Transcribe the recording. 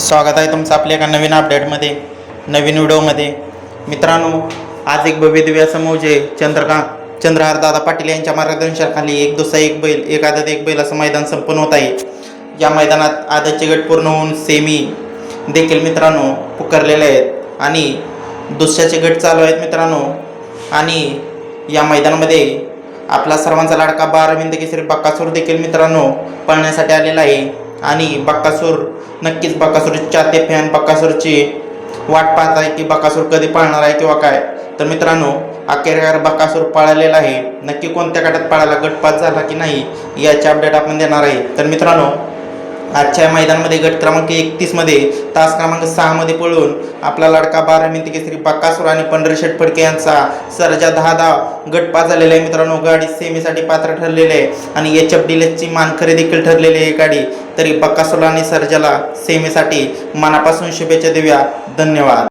स्वागत आहे तुमचं आपल्या एका नवीन अपडेटमध्ये नवीन व्हिडिओमध्ये मित्रांनो आज एक भव्य दिव्य असं चंद्रकांत चंद्रहार दादा पाटील यांच्या मार्गदर्शनाखाली एक दुसरा एक बैल एक आदत एक बैल असं मैदान संपन्न होत आहे. या मैदानात आदतचे गट पूर्ण होऊन सेमी देखील मित्रांनो पुकारलेले आहेत. आणि दुसऱ्याचे गट चालू आहेत मित्रांनो. आणि या मैदानामध्ये आपला सर्वांचा लाडका बाराविंद केसरी बक्कासूर देखील मित्रांनो पळण्यासाठी आलेला आहे. आणि बक्कासूर नक्कीच बक्कासूरचे चाहते फॅन बक्कासूरची वाट पाहत आहे की बक्कासूर कधी पाळणार आहे किंवा काय. तर मित्रांनो अखेर बक्कासूर पाळलेला आहे. नक्की कोणत्या गटात पाळायला गटपात झाला की नाही याचे अपडेट आपण देणार आहे. तर मित्रांनो आजच्या मैदानामध्ये गट क्रमांक एकतीसमध्ये तास क्रमांक सहामध्ये पळून आपला लाडका बारा मिनिट केसरी बक्कासूर आणि पंढरीशेठ फडके यांचा सरजा दहा दहा गट पास झालेला आहे. मित्रांनो गाडी सेमीसाठी पात्र ठरलेले आहे आणि एच एफ डिलेसची मानखरे देखील ठरलेली आहे गाडी. तरी बक्कासुला आणि सरजाला सेमीसाठी मनापासून शुभेच्छा देऊया. धन्यवाद.